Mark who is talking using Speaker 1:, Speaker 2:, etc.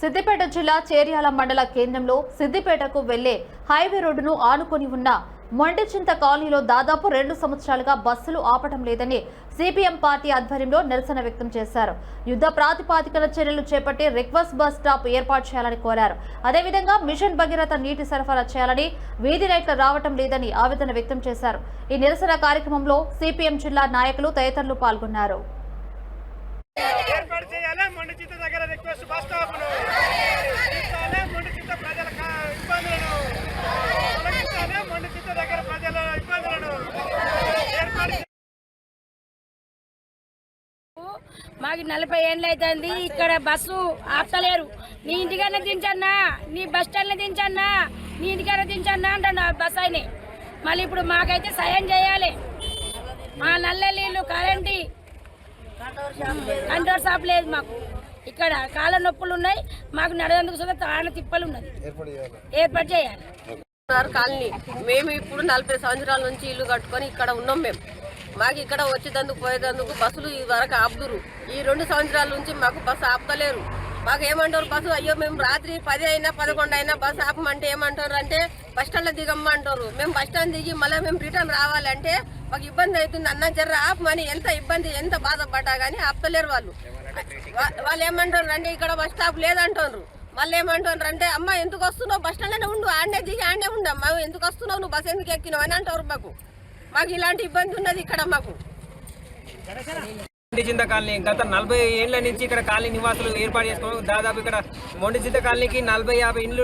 Speaker 1: సిద్దిపేట జిల్లా చేర్యాల మండల కేంద్రంలో సిద్దిపేటకు వెళ్ళే హైవే రోడ్డును ఆనుకొని ఉన్న మొండిచింత కాలనీలో దాదాపు రెండు సంవత్సరాలుగా బస్సులు ఆపటం లేదని సిపిఎం పార్టీ ఆధ్వర్యంలో నిరసన వ్యక్తం చేశారు. యుద్ధ ప్రాతిపాదికన చర్యలు చేపట్టి రిక్వెస్ట్ బస్ స్టాప్ ఏర్పాటు చేయాలని కోరారు. అదేవిధంగా మిషన్ భగీరథ నీటి సరఫరా చేయాలని వీధి లైట్లు రావటం లేదని ఆవేదన వ్యక్తం చేశారు. ఈ నిరసన కార్యక్రమంలో సిపిఎం జిల్లా నాయకులు తదితరులు పాల్గొన్నారు.
Speaker 2: మొండి చిత్త దగ్గర రిక్వెస్ట్ బస్ స్టాప్ను తొలగించాలి మొండి చిత్త ప్రజల ఇబ్బందులను. తొలగించాలి మొండి చిత్త దగ్గర ప్రజల ఇబ్బందులను. ఏర్పాటు
Speaker 3: మాకు నలభై ఏళ్ళు అవుతుంది ఇక్కడ బస్సు ఆపలేరు నీ ఇంటికన్నా దించన్నా నీ బస్ స్టాండ్లో దించన్నా నీ ఇంటికన్నా దించన్నా అంటాడు ఆ బస్ ఆయన. మళ్ళీ ఇప్పుడు మాకైతే సాయం చేయాలి. మా నల్లెళ్ళు కరెంటు కంట్రోల్ షాప్ లేదు మాకు. ఇక్కడ కాళ్ళ నొప్పులు ఉన్నాయి మాకు నడదందుకు సుధా తాళ్ళ తిప్పలు ఉన్నది. ఏర్పాటు చేయాలి.
Speaker 4: కాలనీ మేము ఇప్పుడు నలభై సంవత్సరాల నుంచి ఇల్లు కట్టుకొని ఇక్కడ ఉన్నాం మేము. మాకు ఇక్కడ వచ్చేదందుకు పోయేదందుకు బస్సులు ఈ వరకు ఆపుదురు. ఈ రెండు సంవత్సరాల నుంచి మాకు బస్సు ఆపుతలేరు. మాకు ఏమంటారు బస్సు? అయ్యో మేము రాత్రి పది అయినా పదకొండు అయినా బస్సు ఆపమంటే ఏమంటారు అంటే బస్ స్టాండ్లో దిగమ్మంటారు. మేము బస్ స్టాండ్ దిగి మళ్ళీ మేము రిటర్న్ రావాలంటే మాకు ఇబ్బంది అవుతుంది. అన్న జర్ర ఆపమని ఎంత ఇబ్బంది ఎంత బాధపడ్డా కానీ ఆపలేరు వాళ్ళు. వాళ్ళు ఏమంటారు రండి ఇక్కడ బస్ స్టాప్ లేదంటారు మళ్ళీ ఏమంటారు అంటే అమ్మ ఎందుకు వస్తున్నావు? బస్ స్టాండ్లోనే ఉండు. ఆడనే దిగి ఆడనే ఉండమ్మా ఎందుకు వస్తున్నావు? నువ్వు బస్ ఎందుకు ఎక్కినావు? అని అంటారు మాకు. మాకు ఇలాంటి ఇబ్బంది ఉన్నది ఇక్కడ మాకు.
Speaker 5: మొండిచింత కాలనీ గత నలభై ఏళ్ళ నుంచి ఇక్కడ కాలనీ నివాసులు ఏర్పాటు చేసుకోవడం దాదాపు ఇక్కడ మొండిచింత కాలనీకి నలభై యాభై ఇండ్లు